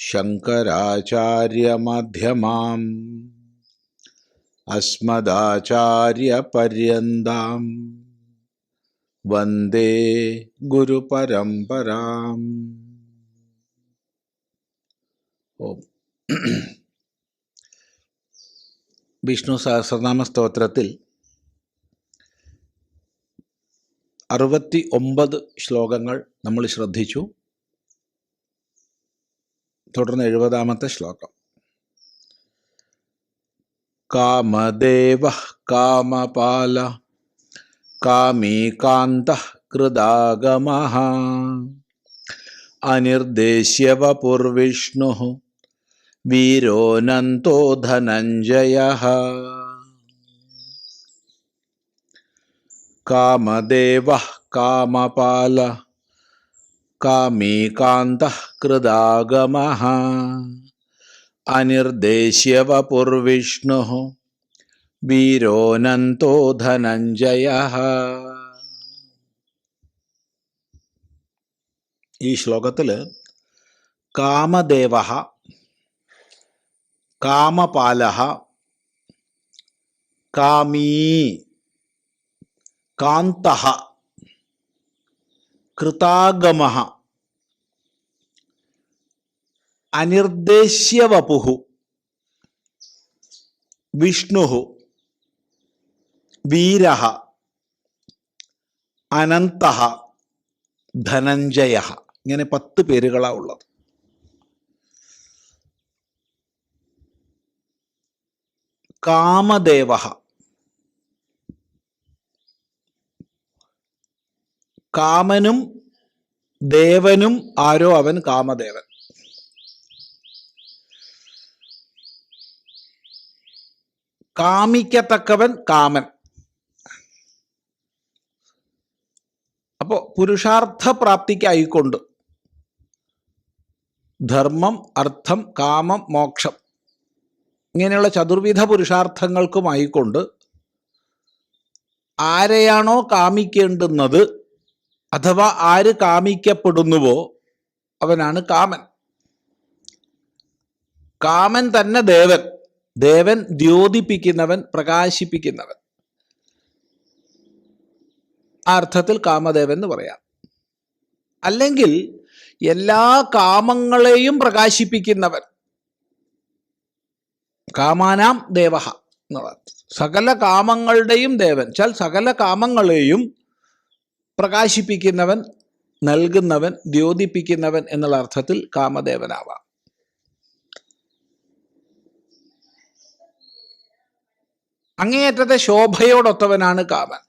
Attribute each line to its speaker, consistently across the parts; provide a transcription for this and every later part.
Speaker 1: ശങ്കരാചാര്യമധ്യമാം. അസ്മദാചാര്യപര്യന്താം. വന്ദേ ഗുരുപരമ്പരാം. ഓം. വിഷ്ണു സഹസ്രനാമ സ്തോത്രത്തിൽ അറുപത്തി ഒമ്പത് ശ്ലോകങ്ങൾ നമ്മൾ ശ്രദ്ധിച്ചു. തുടർന്ന് എഴുപതാമത്തെ ശ്ലോകം. കാമദേവ കാമപാല കാമീകാന്ത കൃതാഗമ അനിർദ്ദേശ്യവപുർവിഷ്ണു വീരോനന്തോ ധനഞ്ജയ. കാമദേവ കാമപാല കാമീകാന്തഃ കൃതാഗമഃ അനിർദ്ദേശ്യവപുർവിഷ്ണുഃ വീരോനന്തോ ധനഞ്ജയഃ ഈ ശ്ലോകത്തിൽ കാമദേവ കാമപാല കാമീ കാന്ത കൃതാഗമ അനിർദ്ദേശ്യവപു വിഷ്ണു വീര അനന്ത ധനഞ്ജയ ഇങ്ങനെ പത്ത് പേരുകളാണ് ഉള്ളത്. കാമദേവ കാമനും ദേവനും ആരോ അവൻ കാമദേവൻ. കാമിക്കത്തക്കവൻ കാമൻ. അപ്പോൾ പുരുഷാർത്ഥ പ്രാപ്തിക്കായിക്കൊണ്ട് ധർമ്മം അർത്ഥം കാമം മോക്ഷം ഇങ്ങനെയുള്ള ചതുർവിധ പുരുഷാർത്ഥങ്ങൾക്കുമായിക്കൊണ്ട് ആരെയാണോ കാമിക്കേണ്ടുന്നത് അഥവാ ആര് കാമിക്കപ്പെടുന്നുവോ അവനാണ് കാമൻ. കാമൻ തന്നെ ദേവൻ. ദേവൻ ദ്യോതിപ്പിക്കുന്നവൻ പ്രകാശിപ്പിക്കുന്നവൻ. ആ അർത്ഥത്തിൽ കാമദേവൻ എന്ന് പറയാം. അല്ലെങ്കിൽ എല്ലാ കാമങ്ങളെയും പ്രകാശിപ്പിക്കുന്നവൻ. കാമാനാം ദേവഹ എന്നുള്ള സകല കാമങ്ങളുടെയും ദേവൻ ചാൽ സകല കാമങ്ങളെയും പ്രകാശിപ്പിക്കുന്നവൻ നൽകുന്നവൻ ദ്യോതിപ്പിക്കുന്നവൻ എന്നുള്ള അർത്ഥത്തിൽ കാമദേവനാവാം. അങ്ങേയറ്റത്തെ ശോഭയോടൊത്തവനാണ് കാമൻ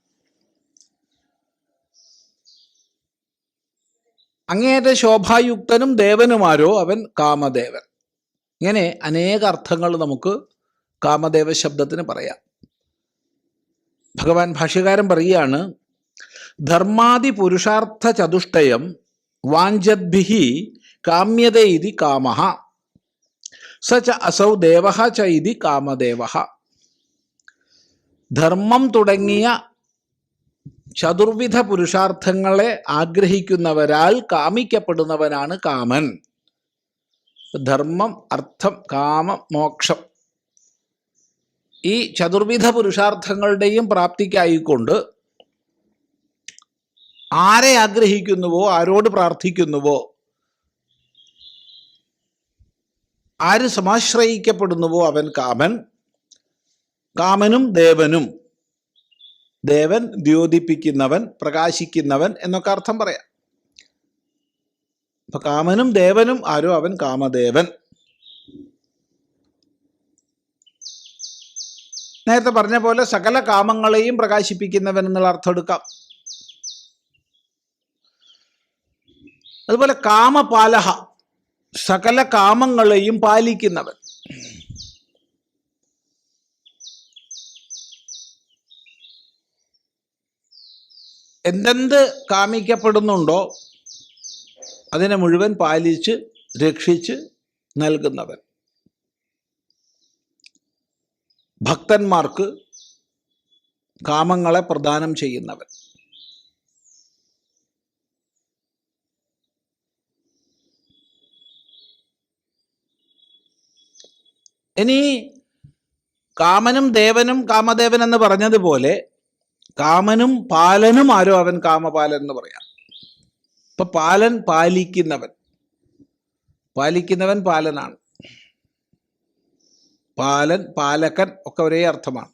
Speaker 1: അങ്ങേയറ്റ ശോഭായുക്തനും ദേവനുമാരോ അവൻ കാമദേവൻ. ഇങ്ങനെ അനേക അർത്ഥങ്ങൾ നമുക്ക് കാമദേവ ശബ്ദത്തിന് പറയാം. ഭഗവാൻ ഭാഷ്യകാരൻ പറയുകയാണ് ധർമാദി പുരുഷാർത്ഥ ചതുഷ്ടയം വാഞ്ചദ്ഭിഹി കാമ്യത ഇതി കാമ സ ച അസൗ ദേവ ച ഇതി കാമദേവ ധർമ്മം തുടങ്ങിയ ചതുർവിധ പുരുഷാർത്ഥങ്ങളെ ആഗ്രഹിക്കുന്നവരാൽ കാമിക്കപ്പെടുന്നവനാണ് കാമൻ. ധർമ്മം അർത്ഥം കാമം മോക്ഷം ഈ ചതുർവിധ പുരുഷാർത്ഥങ്ങളുടെയും പ്രാപ്തിക്കായിക്കൊണ്ട് ആരെ ആഗ്രഹിക്കുന്നുവോ ആരോട് പ്രാർത്ഥിക്കുന്നുവോ ആര് സമാശ്രയിക്കപ്പെടുന്നുവോ അവൻ കാമൻ. കാമനും ദേവനും. ദേവൻ ദ്യോതിപ്പിക്കുന്നവൻ പ്രകാശിക്കുന്നവൻ എന്നൊക്കെ അർത്ഥം പറയാം. അപ്പൊ കാമനും ദേവനും ആരോ? അവൻ കാമദേവൻ. നേരത്തെ പറഞ്ഞ പോലെ സകല കാമങ്ങളെയും പ്രകാശിപ്പിക്കുന്നവൻ എന്നുള്ള അർത്ഥം എടുക്കാം. അതുപോലെ കാമപാലഹ സകല കാമങ്ങളെയും പാലിക്കുന്നവൻ. എന്തെന്ത് കാമിക്കപ്പെടുന്നുണ്ടോ അതിനെ മുഴുവൻ പാലിച്ച് രക്ഷിച്ച് നൽകുന്നവൻ. ഭക്തന്മാർക്ക് കാമങ്ങളെ പ്രദാനം ചെയ്യുന്നവൻ. ഇനി കാമനും ദേവനും കാമദേവൻ എന്ന് പറഞ്ഞതുപോലെ കാമനും പാലനും ആരോ അവൻ കാമപാലൻ എന്ന് പറയാം. ഇപ്പൊ പാലൻ പാലിക്കുന്നവൻ. പാലിക്കുന്നവൻ പാലനാണ്. പാലൻ പാലക്കൻ ഒക്കെ ഒരേ അർത്ഥമാണ്.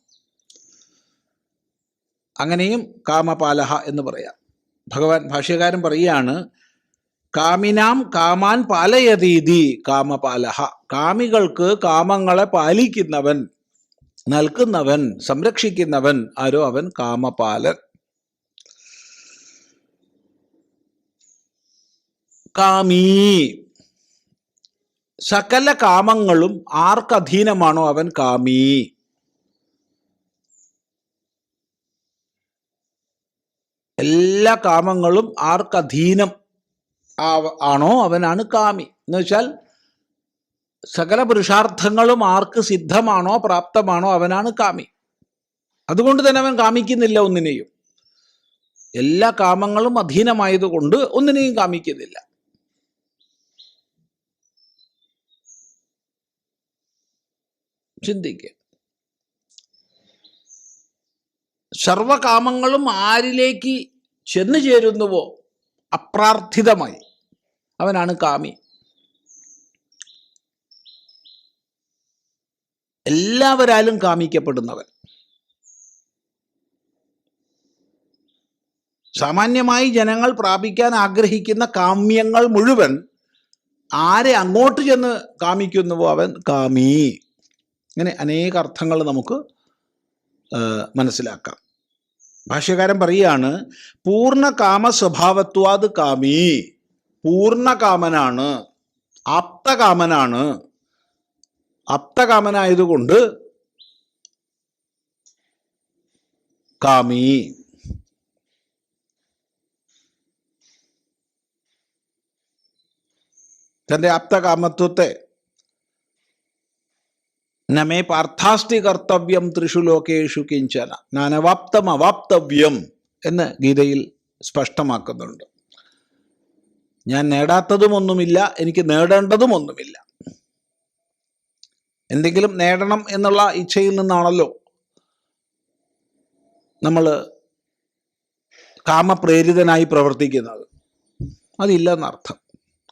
Speaker 1: അങ്ങനെയും കാമപാലഹ എന്ന് പറയാം. ഭഗവാൻ ഭാഷ്യകാരൻ പറയുകയാണ് കാമിനാം കാമാൻ പാലയതീതി കാമപാലഹ. കാമികൾക്ക് കാമങ്ങളെ പാലിക്കുന്നവൻ. നൽകുന്നവൻ സംരക്ഷിക്കുന്നവൻ ആരോ അവൻ? കാമപാലൻ. കാമീ. സകല കാമങ്ങളും ആർക്കധീനമാണോ അവൻ? കാമീ. എല്ലാ കാമങ്ങളും ആർക്കധീനം ആണോ അവനാണ് കാമി. എന്ന് വെച്ചാൽ സകല പുരുഷാർത്ഥങ്ങളും ആർക്ക് സിദ്ധമാണോ പ്രാപ്തമാണോ അവനാണ് കാമി. അതുകൊണ്ട് തന്നെ അവൻ കാമിക്കുന്നില്ല ഒന്നിനെയും. എല്ലാ കാമങ്ങളും അധീനമായതുകൊണ്ട് ഒന്നിനെയും കാമിക്കുന്നില്ല. ചിന്തിക്കുക സർവകാമങ്ങളും ആരിലേക്ക് ചെന്നു ചേരുന്നുവോ അപ്രാർത്ഥിതമായി അവനാണ് കാമി. എല്ലാവരാലും കാമിക്കപ്പെടുന്നവൻ. സാമാന്യമായി ജനങ്ങൾ പ്രാപിക്കാൻ ആഗ്രഹിക്കുന്ന കാമ്യങ്ങൾ മുഴുവൻ ആരെ അങ്ങോട്ട് ചെന്ന് കാമിക്കുന്നുവോ അവൻ കാമി. ഇങ്ങനെ അനേക അർത്ഥങ്ങൾ നമുക്ക് മനസ്സിലാക്കാം. ഭാഷ്യകാരൻ പറയുകയാണ് പൂർണ കാമ സ്വഭാവത്വാത് കാമി. പൂർണ കാമനാണ് ആപ്തകാമനാണ്. ആപ്തകാമനായതുകൊണ്ട് കാമി. തന്റെ ആപ്തകാമത്വത്തെ നമേ പാർത്ഥാസ്തി കർത്തവ്യം ത്രിഷു ലോകേഷു കിഞ്ചന. നാനവാപ്തം അവാപ്തവ്യം എന്ന് ഗീതയിൽ സ്പഷ്ടമാക്കുന്നുണ്ട്. ഞാൻ നേടാത്തതുമൊന്നുമില്ല എനിക്ക് നേടേണ്ടതും ഒന്നുമില്ല എന്തെങ്കിലും നേടണം എന്നുള്ള ഇച്ഛയിൽ നിന്നാണല്ലോ നമ്മൾ കാമപ്രേരിതനായി പ്രവർത്തിക്കുന്നത്. അതില്ലെന്നർത്ഥം.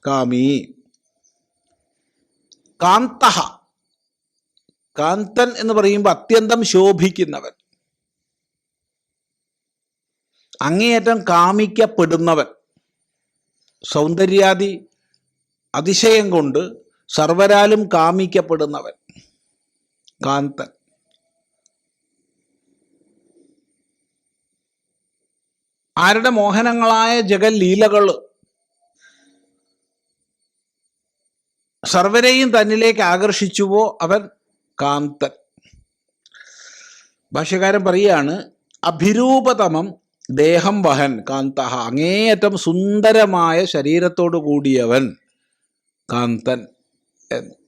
Speaker 1: കാമി കാന്ത കാന്തൻ എന്ന് പറയുമ്പോൾ അത്യന്തം ശോഭിക്കുന്നവൻ. അങ്ങേയറ്റം കാമിക്കപ്പെടുന്നവൻ. സൗന്ദര്യാദി അതിശയം കൊണ്ട് സർവരാലും കാമിക്കപ്പെടുന്നവൻ. കാന്തൻ. ആരുടെ മോഹനങ്ങളായ ജഗല്ലീലകൾ സർവരെയും തന്നിലേക്ക് ആകർഷിച്ചുവോ അവൻ കാന്തൻ. ഭാഷ്യകാരൻ പറയുകയാണ് അഭിരൂപതമം ദേഹം വഹൻ കാന്തഹ അങ്ങേയറ്റം സുന്ദരമായ ശരീരത്തോടു കൂടിയവൻ കാന്തൻ എന്ന്.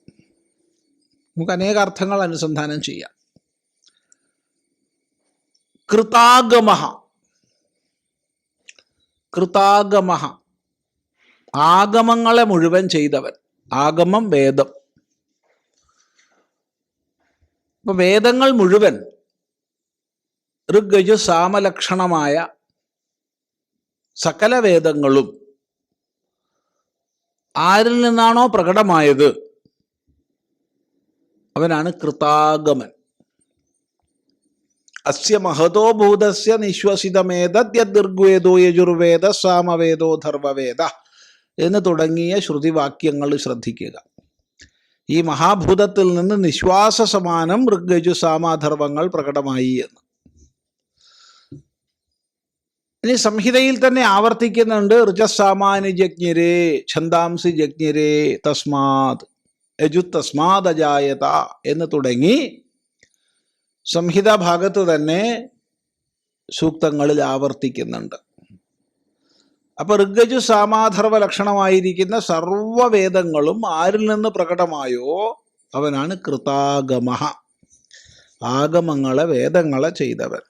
Speaker 1: നമുക്ക് അനേക അർത്ഥങ്ങൾ അനുസന്ധാനം ചെയ്യാം. കൃതാഗമ കൃതാഗമ ആഗമങ്ങളെ മുഴുവൻ ചെയ്തവൻ. ആഗമം വേദം. ഇപ്പൊ വേദങ്ങൾ മുഴുവൻ ഋഗ്ഗജു സാമലക്ഷണമായ സകല വേദങ്ങളും ആരിൽ നിന്നാണോ പ്രകടമായത്? അവനാണ് കൃതാഗമൻ. അസ്യ മഹതോ ഭൂതസ്യ നിശ്വസിതമേതദ്യദീർഗ്വേദോ യജുർവേദ സാമവേദോ ധർവവേദ എന്ന് തുടങ്ങിയ ശ്രുതിവാക്യങ്ങൾ ശ്രദ്ധിക്കുക. ഈ മഹാഭൂതത്തിൽ നിന്ന് നിശ്വാസ സമാനം ഋഗജു സാമാധർവങ്ങൾ പ്രകടമായി എന്ന്. ഇനി സംഹിതയിൽ തന്നെ ആവർത്തിക്കുന്നുണ്ട് ഋജസാമാനി ഛന്ദാംസി ജജ്ഞരേ തസ്മാത്. യജു തസ്മാത് അജായത എന്ന് തുടങ്ങി സംഹിത ഭാഗത്ത് തന്നെ സൂക്തങ്ങളിൽ ആവർത്തിക്കുന്നുണ്ട്. അപ്പൊ ഋഗ്ഗജു സാമാധർവ ലക്ഷണമായിരിക്കുന്ന സർവവേദങ്ങളും ആരിൽ നിന്ന് പ്രകടമായോ അവനാണ് കൃതാഗമ ആഗമങ്ങളെ വേദങ്ങളെ ചെയ്തവൻ.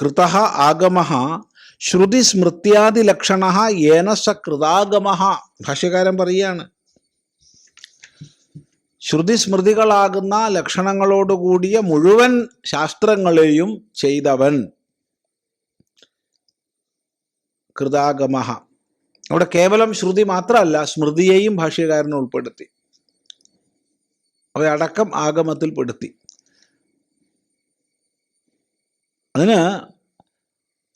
Speaker 1: കൃത ആഗമ ശ്രുതി സ്മൃത്യാദി ലക്ഷണ ഏനസ കൃതാഗമ ഭാഷ്യകാരൻ പറയാണ് ശ്രുതി സ്മൃതികളാകുന്ന ലക്ഷണങ്ങളോടുകൂടിയ മുഴുവൻ ശാസ്ത്രങ്ങളെയും ചെയ്തവൻ. കൃതാഗമ അവിടെ കേവലം ശ്രുതി മാത്രമല്ല സ്മൃതിയെയും ഭാഷ്യകാരൻ ഉൾപ്പെടുത്തി. അവയടക്കം ആഗമത്തിൽ പെടുത്തി. അതിന്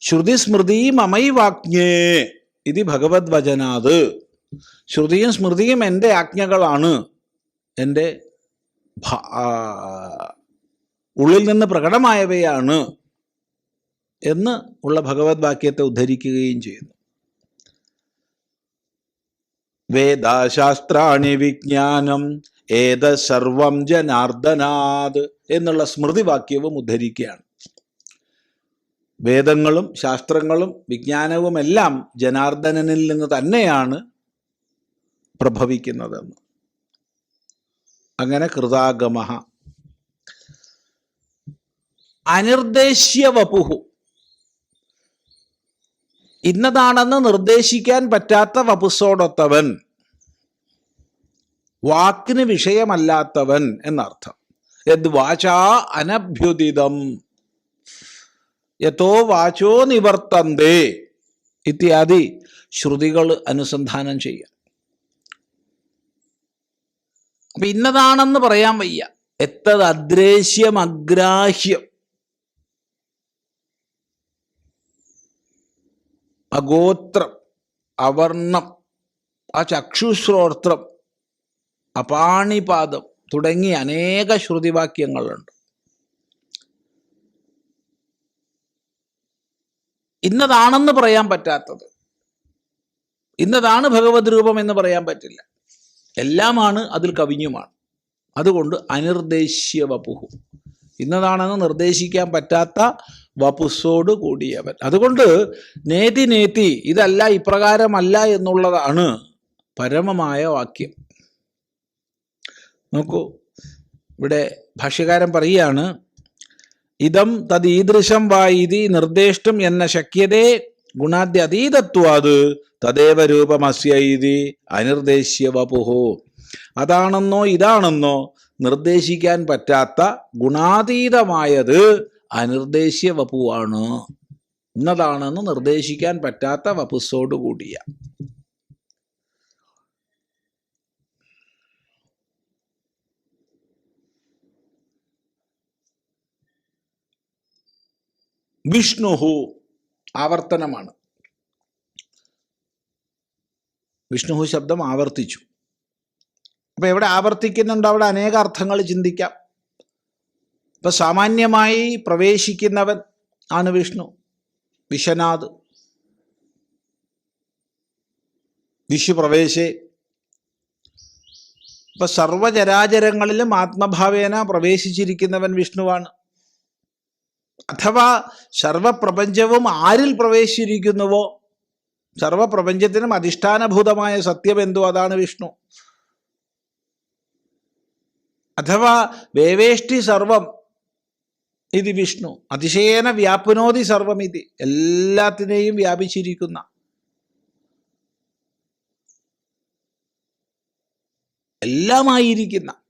Speaker 1: ശ്രുതി സ്മൃതി മമൈ വാജ്ഞേ ഇത് ഭഗവത് വചനാത്. ശ്രുതിയും സ്മൃതിയും എന്റെ ആജ്ഞകളാണ്. എന്റെ ഉള്ളിൽ നിന്ന് പ്രകടമായവയാണ് എന്ന് ഉള്ള ഭഗവത് വാക്യത്തെ ഉദ്ധരിക്കുകയും ചെയ്യുന്നു. വേദാശാസ്ത്രാണി വിജ്ഞാനം ഏത സർവം ജനാർദ്ദനാത് എന്നുള്ള സ്മൃതിവാക്യവും ഉദ്ധരിക്കുകയാണ്. വേദങ്ങളും ശാസ്ത്രങ്ങളും വിജ്ഞാനവുമെല്ലാം ജനാർദ്ദനനിൽ നിന്ന് തന്നെയാണ് പ്രഭവിക്കുന്നതെന്ന്. അങ്ങനെ കൃതാഗമ അനിർദ്ദേശ്യ വപുഹു ഇന്നതാണെന്ന് നിർദ്ദേശിക്കാൻ പറ്റാത്ത വപുസോടൊത്തവൻ വാക്കിന് വിഷയമല്ലാത്തവൻ എന്നർത്ഥം. യത് വാചാ അനഭ്യുദിതം. യഥോ വാചോ നിവർത്തന്തേ ഇത്യാദി ശ്രുതികൾ അനുസന്ധാനം ചെയ്യുക. അപ്പൊ ഇന്നതാണെന്ന് പറയാൻ വയ്യ. എത്തത് അദ്രേശ്യം അഗ്രാഹ്യം. അഗോത്രം അവർണം ആ ചക്ഷുശ്രോത്രം അപാണിപാദം തുടങ്ങി അനേക ശ്രുതിവാക്യങ്ങളുണ്ട്. ഇന്നതാണെന്ന് പറയാൻ പറ്റാത്തത്. ഇന്നതാണ് ഭഗവത് രൂപം എന്ന് പറയാൻ പറ്റില്ല. എല്ലാമാണ് അതിൽ കവിഞ്ഞുമാണ്. അതുകൊണ്ട് അനിർദ്ദേശ്യ വപുഹു. ഇന്നതാണെന്ന് നിർദ്ദേശിക്കാൻ പറ്റാത്ത വപുസോട് കൂടിയവൻ. അതുകൊണ്ട് നേതി നേതി ഇതല്ല ഇപ്രകാരമല്ല എന്നുള്ളതാണ് പരമമായ വാക്യം. നോക്കൂ ഇവിടെ ഭാഷ്യകാരൻ പറയുകയാണ് ഇതം തദീദൃശം ഇതി നിർദ്ദേശം എന്ന ശക്യതേ ഗുണാദ്യ അതീതത്വാത് തദേവ രൂപമസ്യ ഇതി അനിർദ്ദേശ്യ വപുഹോ. അതാണെന്നോ ഇതാണെന്നോ നിർദ്ദേശിക്കാൻ പറ്റാത്ത ഗുണാതീതമായത് അനിർദ്ദേശ്യ വപുവാണ്. ഇന്നതാണെന്ന് നിർദ്ദേശിക്കാൻ പറ്റാത്ത വപുസോടുകൂടിയ കൂടിയ. വിഷ്ണുഹു ആവർത്തനമാണ്. വിഷ്ണുഹു ശബ്ദം ആവർത്തിച്ചു. അപ്പം എവിടെ ആവർത്തിക്കുന്നുണ്ടോ? അവിടെ അനേക അർത്ഥങ്ങൾ ചിന്തിക്കാം. ഇപ്പം സാമാന്യമായി പ്രവേശിക്കുന്നവൻ ആണ് വിഷ്ണു. വിശ്വനാഥ്. വിഷുപ്രവേശേ ഇപ്പം സർവചരാചരങ്ങളിലും ആത്മഭാവേന പ്രവേശിച്ചിരിക്കുന്നവൻ വിഷ്ണുവാണ്. അഥവാ സർവപ്രപഞ്ചവും ആരിൽ പ്രവേശിച്ചിരിക്കുന്നുവോ? സർവപ്രപഞ്ചത്തിനും അധിഷ്ഠാനഭൂതമായ സത്യം എന്തോ അതാണ് വിഷ്ണു. അഥവാ വേവേഷ്ടി സർവം ഇത് വിഷ്ണു. അതിശയേന വ്യാപനോതി സർവം ഇത്. എല്ലാത്തിനെയും വ്യാപിച്ചിരിക്കുന്ന. എല്ലാമായിരിക്കുന്ന.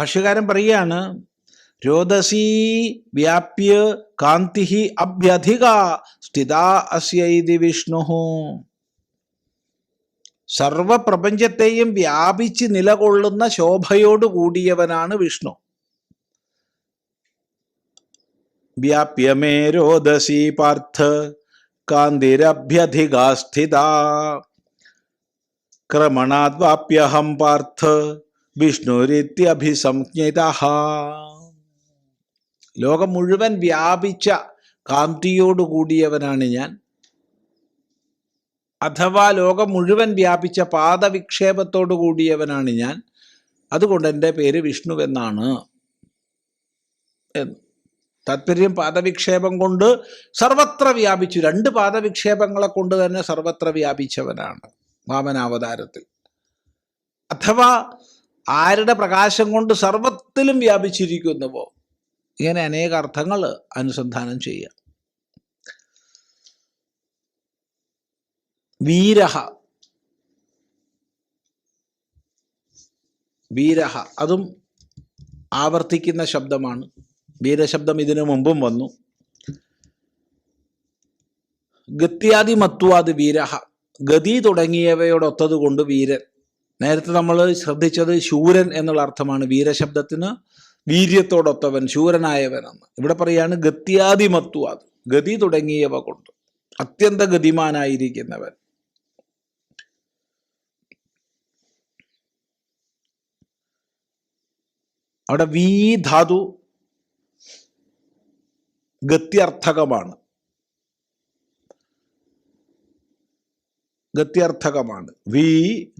Speaker 1: ഭാഷ്യകാരൻ പറയുകയാണ് രോദസീ വ്യാപ്യ കാന്തി അഭ്യധിക സ്ഥിതാ അസ്യൈതി വിഷ്ണു. സർവപ്രപഞ്ചത്തെയും വ്യാപിച്ച് നിലകൊള്ളുന്ന ശോഭയോട് കൂടിയവനാണ് വിഷ്ണു. വ്യാപ്യമേ രോദസി പാർത്ഥ കാന്തിരഭ്യധികാസ്ഥിത ക്രമണാദ്വാപ്യഹം പാർത്ഥ വിഷ്ണുരിത്യഭിസംജ്ഞിത. ലോകം മുഴുവൻ വ്യാപിച്ച കാന്തിയോടുകൂടിയവനാണ് ഞാൻ. അഥവാ ലോകം മുഴുവൻ വ്യാപിച്ച പാദവിക്ഷേപത്തോടു കൂടിയവനാണ് ഞാൻ. അതുകൊണ്ട് എന്റെ പേര് വിഷ്ണുവെന്നാണ് എന്ന്. താത്പര്യം പാദവിക്ഷേപം കൊണ്ട് സർവത്ര വ്യാപിച്ചു. രണ്ട് പാദവിക്ഷേപങ്ങളെ കൊണ്ട് തന്നെ സർവത്ര വ്യാപിച്ചവനാണ് വാമനാവതാരത്തിൽ അഥവാ ആരുടെ പ്രകാശം കൊണ്ട് സർവത്തിലും വ്യാപിച്ചിരിക്കുന്നുവോ? ഇങ്ങനെ അനേക അർത്ഥങ്ങൾ അനുസന്ധാനം ചെയ്യുക വീരഹ. വീരഹ. അതും ആവർത്തിക്കുന്ന ശബ്ദമാണ്. വീരശബ്ദം ഇതിനു മുമ്പും വന്നു. ഗത്യാദി മത്വാദ് വീരഹ. ഗതി തുടങ്ങിയവയോടൊത്തത് കൊണ്ട് വീരൻ നേരത്തെ നമ്മൾ ശ്രദ്ധിച്ചത് ശൂരൻ എന്നുള്ള അർത്ഥമാണ് വീരശബ്ദത്തിന്. വീര്യത്തോടൊത്തവൻ ശൂരനായവൻ എന്ന് ഇവിടെ പറയാണ് ഗത്യാതിമത്വ ഗതി തുടങ്ങിയവ കൊണ്ട്. അത്യന്ത ഗതിമാനായിരിക്കുന്നവൻ. അവിടെ വീ ധാതു ഗത്യർത്ഥകമാണ്. ഗത്യർത്ഥകമാണ്. വി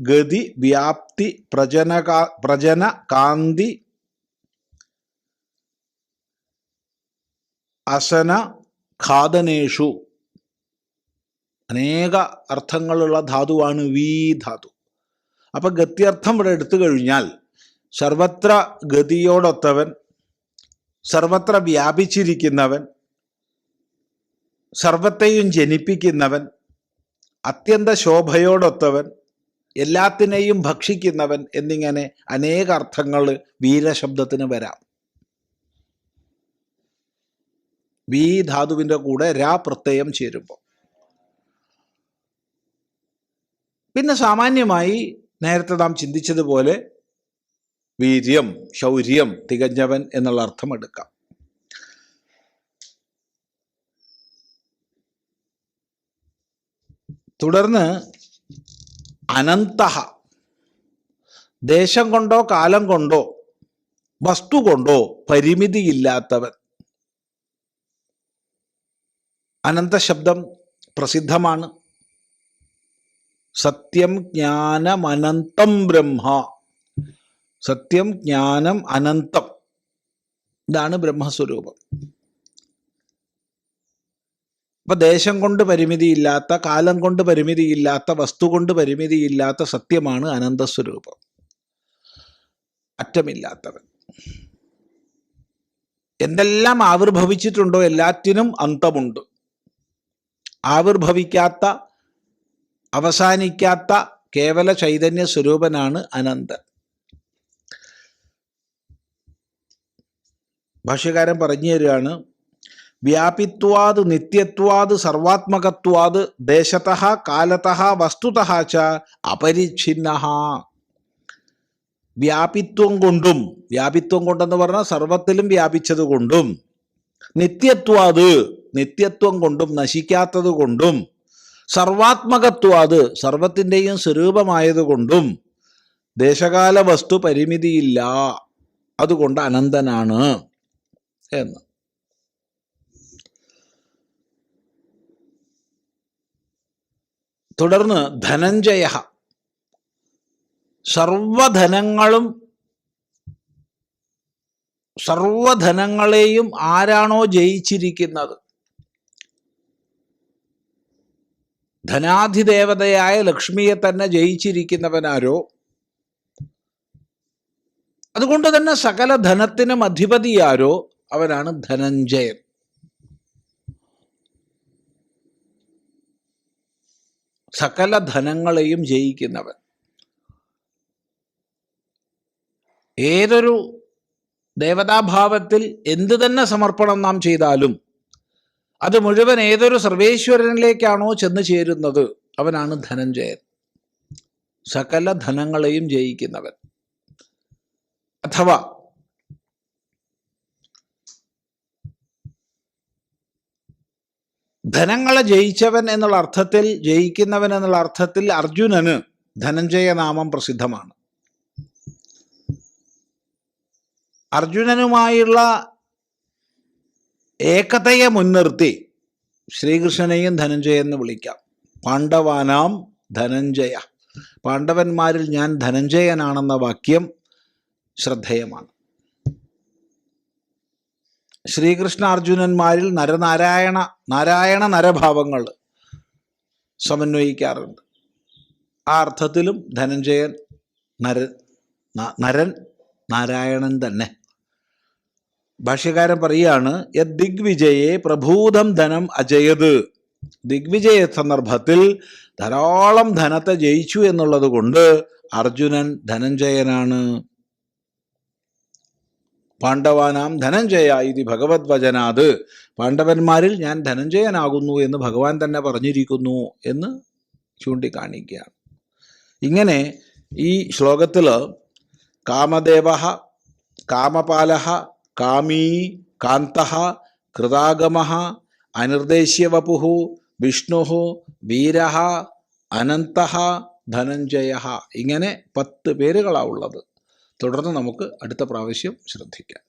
Speaker 1: ഗതി വ്യാപ്തി പ്രജനകാ പ്രജന കാന്തി അസന ഖാദനേഷു അനേക അർത്ഥങ്ങളുള്ള ധാതുവാണ് വി ധാതു. അപ്പൊ ഗത്യർത്ഥം ഇവിടെ എടുത്തു കഴിഞ്ഞാൽ സർവത്ര ഗതിയോടൊത്തവൻ സർവത്ര വ്യാപിച്ചിരിക്കുന്നവൻ സർവത്തെയും ജനിപ്പിക്കുന്നവൻ അത്യന്ത ശോഭയോടൊത്തവൻ എല്ലാത്തിനെയും ഭക്ഷിക്കുന്നവൻ എന്നിങ്ങനെ അനേക അർത്ഥങ്ങൾ വീരശബ്ദത്തിന് വരാം. വി ധാതുവിന്റെ കൂടെ രാ പ്രത്യയം ചേരുമ്പോൾ. പിന്നെ സാമാന്യമായി നേരത്തെ നാം ചിന്തിച്ചതുപോലെ വീര്യം ശൗര്യം തികഞ്ഞവൻ എന്നുള്ള അർത്ഥം എടുക്കാം. തുടർന്ന് അനന്തഹ. ദേശം കൊണ്ടോ കാലം കൊണ്ടോ വസ്തു കൊണ്ടോ പരിമിതിയില്ലാത്തവൻ. അനന്ത ശബ്ദം പ്രസിദ്ധമാണ്. സത്യം ജ്ഞാനം അനന്തം ബ്രഹ്മ. സത്യം ജ്ഞാനം അനന്തം. ഇതാണ് ബ്രഹ്മസ്വരൂപം. അപ്പൊ ദേശം കൊണ്ട് പരിമിതിയില്ലാത്ത കാലം കൊണ്ട് പരിമിതിയില്ലാത്ത വസ്തു കൊണ്ട് പരിമിതിയില്ലാത്ത സത്യമാണ് അനന്ത സ്വരൂപം. അറ്റമില്ലാത്തവൻ. എന്തെല്ലാം ആവിർഭവിച്ചിട്ടുണ്ടോ എല്ലാറ്റിനും അന്തമുണ്ട്. ആവിർഭവിക്കാത്ത അവസാനിക്കാത്ത കേവല ചൈതന്യ സ്വരൂപനാണ് അനന്ത ഭാഷ്യകാരൻ പറഞ്ഞു തരികയാണ് വ്യാപിത്വാത് നിത്യത്വാത് സർവാത്മകത്വാത് ദേശത കാലത വസ്തുത ച അപരിച്ഛിന്ന. വ്യാപിത്വം കൊണ്ടും വ്യാപിത്വം കൊണ്ടെന്ന് പറഞ്ഞാൽ സർവത്തിലും വ്യാപിച്ചത് കൊണ്ടും നിത്യത്വാത് നിത്യത്വം കൊണ്ടും നശിക്കാത്തത് കൊണ്ടും സർവാത്മകത്വാത് സർവത്തിന്റെയും സ്വരൂപമായതുകൊണ്ടും ദേശകാല വസ്തു പരിമിതിയില്ല അതുകൊണ്ട് അനന്തനാണ് എന്ന്. തുടർന്ന് ധനഞ്ജയ. സർവധനങ്ങളും സർവധനങ്ങളെയും ആരാണോ ജയിച്ചിരിക്കുന്നത്? ധനാധിദേവതയായ ലക്ഷ്മിയെ തന്നെ ജയിച്ചിരിക്കുന്നവനാരോ? അതുകൊണ്ട് തന്നെ സകല ധനത്തിനും അധിപതിയാരോ? അവനാണ് ധനഞ്ജയൻ. സകല ധനങ്ങളെയും ജയിക്കുന്നവൻ. ഏതൊരു ദേവതാഭാവത്തിൽ എന്തു തന്നെ സമർപ്പണം നാം ചെയ്താലും അത് മുഴുവൻ ഏതൊരു സർവേശ്വരനിലേക്കാണോ ചെന്ന് ചേരുന്നത് അവനാണ് ധനഞ്ജയൻ. സകല ധനങ്ങളെയും ജയിക്കുന്നവൻ. അഥവാ ധനങ്ങളെ ജയിച്ചവൻ എന്നുള്ള അർത്ഥത്തിൽ ജയിക്കുന്നവൻ എന്നുള്ള അർത്ഥത്തിൽ അർജുനന് ധനഞ്ജയ നാമം പ്രസിദ്ധമാണ്. അർജുനനുമായുള്ള ഏകതയെ മുൻനിർത്തി ശ്രീകൃഷ്ണനെയും ധനഞ്ജയ എന്ന് വിളിക്കാം. പാണ്ഡവാനാം ധനഞ്ജയ. പാണ്ഡവന്മാരിൽ ഞാൻ ധനഞ്ജയനാണെന്ന വാക്യം ശ്രദ്ധേയമാണ്. ശ്രീകൃഷ്ണ അർജുനന്മാരിൽ നരനാരായണ നാരായണ നരഭാവങ്ങൾ സമന്വയിക്കാറുണ്ട്. ആ അർത്ഥത്തിലും ധനഞ്ജയൻ നര നരൻ നാരായണൻ തന്നെ. ഭാഷ്യകാരൻ പറയുകയാണ് യത് ദിഗ്വിജയെ പ്രഭൂതം ധനം അജയത്. ദിഗ്വിജയ സന്ദർഭത്തിൽ ധാരാളം ധനത്തെ ജയിച്ചു എന്നുള്ളത് കൊണ്ട് അർജുനൻ ധനഞ്ജയനാണ്. പാണ്ഡവാനാം ധനഞ്ജയ ഇതി ഭഗവത് വചനാത് പാണ്ഡവന്മാരിൽ ഞാൻ ധനഞ്ജയനാകുന്നു എന്ന് ഭഗവാൻ തന്നെ പറഞ്ഞിരിക്കുന്നു എന്ന് ചൂണ്ടിക്കാണിക്കുകയാണ്. ഇങ്ങനെ ഈ ശ്ലോകത്തിൽ കാമദേവ കാമപാല കാമീ കാന്ത കൃതാഗമ അനിർദ്ദേശ്യവപു വിഷ്ണു വീര അനന്ത ധനഞ്ജയ ഇങ്ങനെ പത്ത് പേരുകളാണ് ഉള്ളത്. തുടർന്ന് നമുക്ക് അടുത്ത പ്രാവശ്യം ശ്രദ്ധിക്കാം.